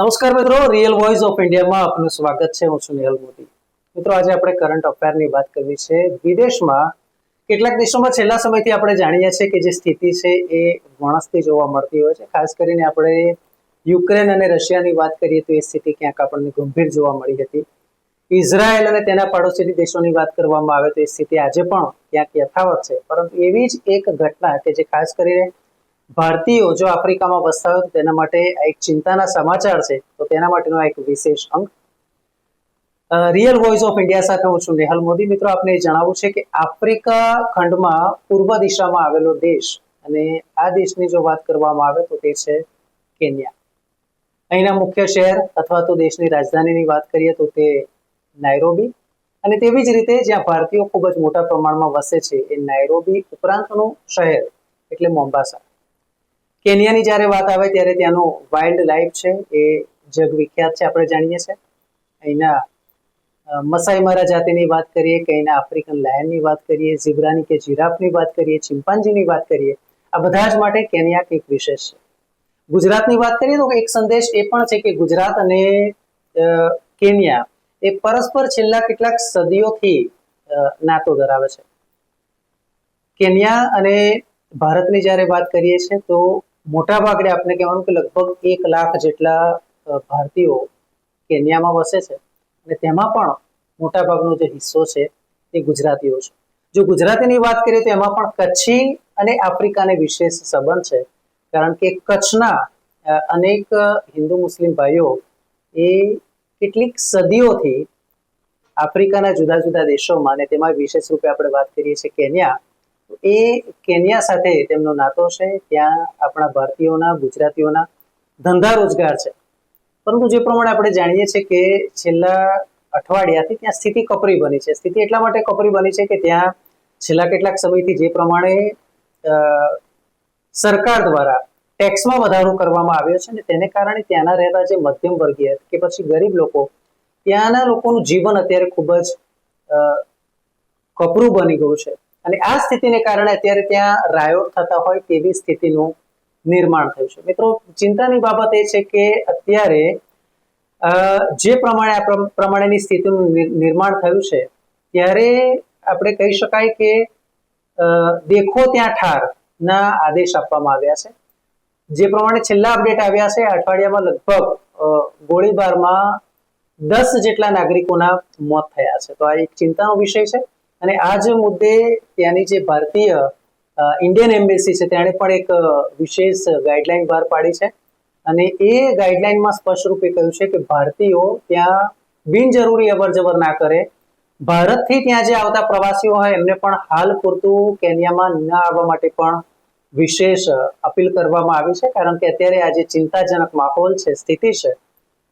નમસ્કાર મિત્રો real voice of ઇન્ડિયામાં આપનું સ્વાગત છે. હું છું નિહલ મોદી. મિત્રો, આજે આપણે કરંટ અફેરની વાત કરવી છે. વિદેશમાં કેટલાક દેશોમાં છેલ્લા સમયથી આપણે જાણીએ છીએ કે જે સ્થિતિ છે એ વણસતી જોવા મળતી હોય છે. ખાસ કરીને આપણે યુક્રેન અને રશિયાની વાત કરીએ તો એ સ્થિતિ ક્યાંક આપણને ગંભીર જોવા મળી હતી. ઇઝરાયલ અને તેના પાડોશી દેશોની વાત કરવામાં આવે તો એ સ્થિતિ આજે પણ ક્યાંક યથાવત છે. પરંતુ એવી જ એક ઘટના કે જે ખાસ કરીને ભારતીયો જો આફ્રિકામાં વસતા હોય તો તેના માટે એક ચિંતાના સમાચાર છે. તો તેના માટેનો એક વિશેષ અંક. રિયલ વોઇસ ઓફ ઇન્ડિયા સાથે હું છું નેહલ મોદી. મિત્રો, આપને જણાવવું છે કે આફ્રિકા ખંડમાં પૂર્વ દિશામાં આવેલો દેશ અને આ દેશની જો વાત કરવામાં આવે તો તે છે કેન્યા. અહીંના મુખ્ય શહેર અથવા તો દેશની રાજધાનીની વાત કરીએ તો તે નાયરોબી. અને તેવી જ રીતે જ્યાં ભારતીયો ખૂબ જ મોટા પ્રમાણમાં વસે છે એ નાયરોબી ઉપરાંતનું શહેર એટલે મોમ્બાસા. કેનિયાની જ્યારે વાત આવે ત્યારે ત્યાંનું વાઇલ્ડ લાઈફ છે, એ જગ વિખ્યાત છે, આપણે જાણીએ છીએ. અહીંના મસાઈ મારા જાતિની વાત કરીએ કે અહીંના આફ્રિકન લાયનની વાત કરીએ, ઝીબ્રાની કે જીરાફની વાત કરીએ ચિમ્પાન્જીની વાત કરીએ, આ બધા જ માટે કેનિયા કંઈક વિશેષ છે. ગુજરાતની વાત કરીએ તો એક સંદેશ એ પણ છે કે ગુજરાત અને કેનિયા એ પરસ્પર છેલ્લા કેટલાક સદીઓથી નાતો ધરાવે છે. કેન્યા અને ભારતની જ્યારે વાત કરીએ છીએ તો મોટા ભાગે આપણે કહેવાનું કે લગભગ એક લાખ જેટલા ભારતીયો કેન્યામાં વસે છે. અને તેમાં પણ મોટા ભાગનો જે હિસ્સો છે એ ગુજરાતીઓ છે. જો ગુજરાતીની વાત કરીએ તો એમાં પણ કચ્છી અને આફ્રિકાને વિશેષ સંબંધ છે. કારણ કે કચ્છના અનેક હિન્દુ મુસ્લિમ ભાઈઓ એ કેટલીક સદીઓથી આફ્રિકાના જુદા જુદા દેશોમાં અને તેમાં વિશેષ રૂપે આપણે વાત કરીએ છીએ કેન્યા એ કેન્યા સાથે તેમનો નાતો છે. ત્યાં આપણા ભારતીયોના, ગુજરાતીઓના ધંધા રોજગાર છે. પરંતુ જે પ્રમાણે આપણે જાણીએ છીએ કે છેલ્લા અઠવાડિયાથી ત્યાં સ્થિતિ કપરી બની છે. સ્થિતિ એટલા માટે કપરી બની છે કે ત્યાં છેલ્લા કેટલાક સમયથી જે પ્રમાણે સરકાર દ્વારા ટેક્સમાં વધારો કરવામાં આવ્યો છે ને તેને કારણે ત્યાંના રહેતા જે મધ્યમ વર્ગીય કે પછી ગરીબ લોકો, ત્યાંના લોકોનું જીવન અત્યારે ખૂબ જ કપરું બની ગયું છે. અને આ સ્થિતિને કારણે અત્યારે ત્યાં રાયોટ થતા હોય તેવી સ્થિતિનું નિર્માણ થયું છે. મિત્રો, ચિંતાની બાબત એ છે કે અત્યારે જે પ્રમાણે આ પ્રમાણેની સ્થિતિનું નિર્માણ થયું છે, ત્યારે આપણે કહી શકાય કે દેખો ત્યાં ઠાર ના આદેશ આપવામાં આવ્યા છે. જે પ્રમાણે છેલ્લા અપડેટ આવ્યા છે, અઠવાડિયામાં લગભગ ગોળીબારમાં દસ જેટલા નાગરિકોના મોત થયા છે. તો આ એક ચિંતાનો વિષય છે. અને આ જ મુદ્દે ત્યાંની જે ભારતીય ઇન્ડિયન એમ્બેસી છે, તેણે પણ એક વિશેષ ગાઈડલાઈન બહાર પાડી છે. અને એ ગાઈડલાઈનમાં સ્પષ્ટ રૂપે કહ્યું છે કે ભારતીયો ત્યાં બિનજરૂરી અવર જવર ના કરે. ભારતથી ત્યાં જે આવતા પ્રવાસીઓ હોય, એમને પણ હાલ પૂરતું કેન્યામાં ન આવવા માટે પણ વિશેષ અપીલ કરવામાં આવી છે. કારણ કે અત્યારે આ જે ચિંતાજનક માહોલ છે, સ્થિતિ છે,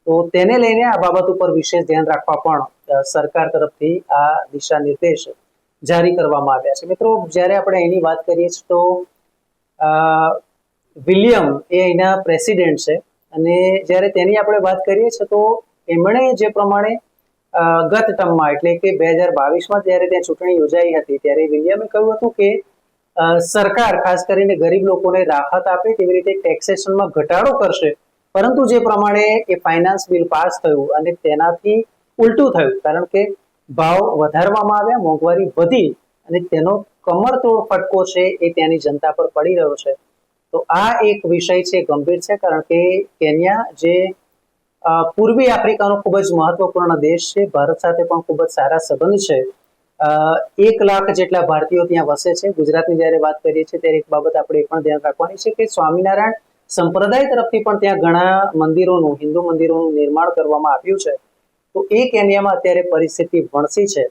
તો તેને લઈને આ બાબત ઉપર વિશેષ ધ્યાન રાખવા પણ સરકાર તરફથી આ દિશા નિર્દેશ જારી કરવામાં આવ્યા છે. મિત્રો, જ્યારે આપણે એની વાત કરીએ છીએ તો વિલિયમ એ અહીંના પ્રેસિડેન્ટ છે અને જ્યારે તેની આપણે વાત કરીએ છીએ તો એમણે જે પ્રમાણે ગત ટર્મમાં એટલે કે બે હજાર બાવીસમાં જ્યારે ત્યાં ચૂંટણી યોજાઈ હતી ત્યારે વિલિયમે કહ્યું હતું કે સરકાર ખાસ કરીને ગરીબ લોકોને રાહત આપે તેવી રીતે ટેક્સેશનમાં ઘટાડો કરશે. પરંતુ જે પ્રમાણે એ ફાઇનાન્સ બિલ પાસ થયું અને તેનાથી ઉલટું થયું. કારણ કે ભાવ વધારવામાં આવ્યા, મોંઘવારી વધી અને તેનો કમરતોડ ફટકો છે એ ત્યાંની જનતા પર પડી રહ્યો છે. તો આ એક વિષય છે, ગંભીર છે, કારણ કે કેન્યા જે પૂર્વી આફ્રિકાનો ખૂબ જ મહત્વપૂર્ણ દેશ છે, ભારત સાથે પણ ખૂબ જ સારા સંબંધ છે. એક લાખ જેટલા ભારતીયો ત્યાં વસે છે. ગુજરાતની જ્યારે વાત કરીએ છીએ ત્યારે એક બાબત આપણે એ પણ ધ્યાન રાખવાની છે કે સ્વામિનારાયણ સંપ્રદાય તરફથી પણ ત્યાં ઘણા મંદિરોનું, હિન્દુ મંદિરોનું નિર્માણ કરવામાં આવ્યું છે. તો એ કેન્યામાં અત્યારે પરિસ્થિતિ વણસી છે.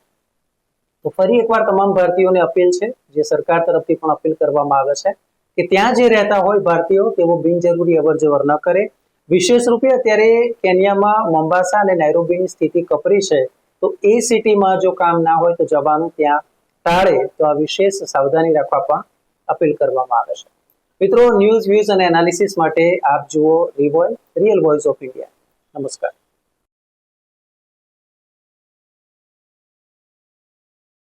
તો ફરી એકવાર તમામ ભારતીયોને અપીલ છે, જે સરકાર તરફથી પણ અપીલ કરવામાં આવે છે, કે ત્યાં જે રહેતા હોય ભારતીયો, તેઓ બિનજરૂરી અવર જવર ન કરે. વિશેષ રૂપે અત્યારે કેન્યામાં મોમ્બાસા અને નાયરોબીની સ્થિતિ કપરી છે, તો એ સિટીમાં જો કામ ના હોય તો જવાનું ત્યાં ટાળે, તો આ વિશેષ સાવધાની રાખવા પણ અપીલ કરવામાં આવે છે. મિત્રો, ન્યૂઝ, વ્યૂઝ અને એનાલિસિસ માટે આપ જુઓ રિવોય રિયલ વોઇસ ઓફ ઇન્ડિયા. નમસ્કાર.